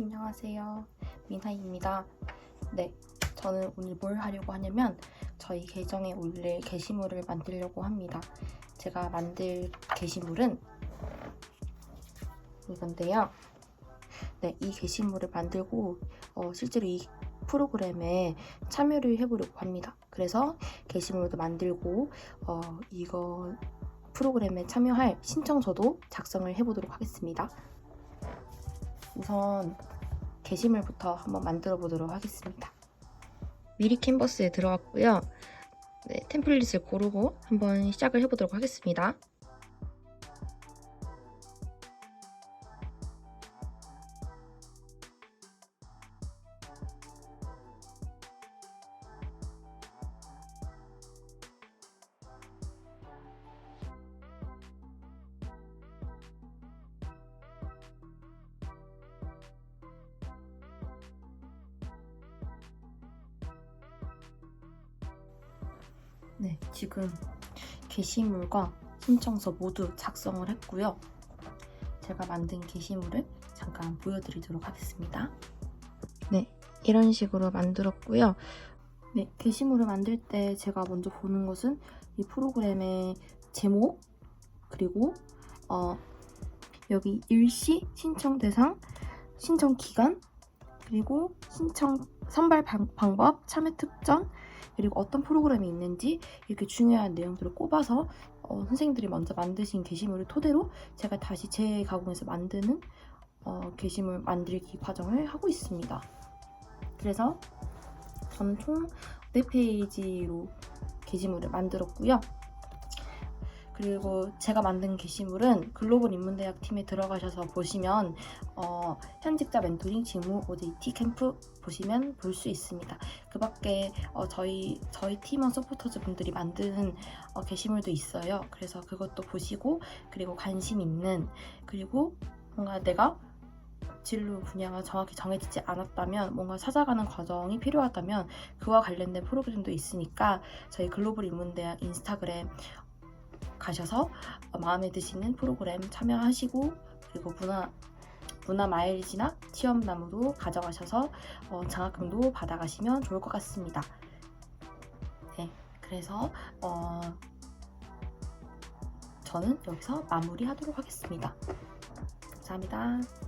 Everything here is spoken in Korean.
안녕하세요. 민하입니다. 네, 저는 오늘 뭘 하려고 하냐면 저희 계정에 올릴 게시물을 만들려고 합니다. 제가 만들 게시물은 이건데요. 네, 이 게시물을 만들고 어, 실제로 이 프로그램에 참여를 해보려고 합니다. 그래서 게시물도 만들고 어, 이거 프로그램에 참여할 신청서도 작성을 해보도록 하겠습니다. 우선 게시물부터 한번 만들어 보도록 하겠습니다. 미리 캔버스에 들어갔고요. 네, 템플릿을 고르고 한번 시작을 해보도록 하겠습니다. 네, 지금 게시물과 신청서 모두 작성을 했고요. 제가 만든 게시물을 잠깐 보여드리도록 하겠습니다. 네, 이런 식으로 만들었고요. 네, 게시물을 만들 때 제가 먼저 보는 것은 이 프로그램의 제목, 그리고 어, 여기 일시 신청 대상, 신청 기간, 그리고 신청 선발 방, 방법, 참여 특전, 그리고 어떤 프로그램이 있는지 이렇게 중요한 내용들을 꼽아서 어, 선생님들이 먼저 만드신 게시물을 토대로 제가 다시 재가공해서 만드는 어, 게시물 만들기 과정을 하고 있습니다. 그래서 저는 총 4페이지로 게시물을 만들었고요. 그리고 제가 만든 게시물은 글로벌 인문대학 팀에 들어가셔서 보시면 어, 현직자 멘토링 직무 OJT 캠프 보시면 볼 수 있습니다. 그 밖에 어, 저희 저희 팀원 서포터즈 분들이 만든 어, 게시물도 있어요. 그래서 그것도 보시고 그리고 관심 있는 그리고 뭔가 내가 진로 분야가 정확히 정해지지 않았다면 뭔가 찾아가는 과정이 필요하다면 그와 관련된 프로그램도 있으니까 저희 글로벌 인문대학 인스타그램 가셔서 어, 마음에 드시는 프로그램 참여하시고 그리고 문화 문화 마일리지나 체험남으로 가져가셔서 어, 장학금도 받아가시면 좋을 것 같습니다. 네, 그래서 어, 저는 여기서 마무리하도록 하겠습니다. 감사합니다.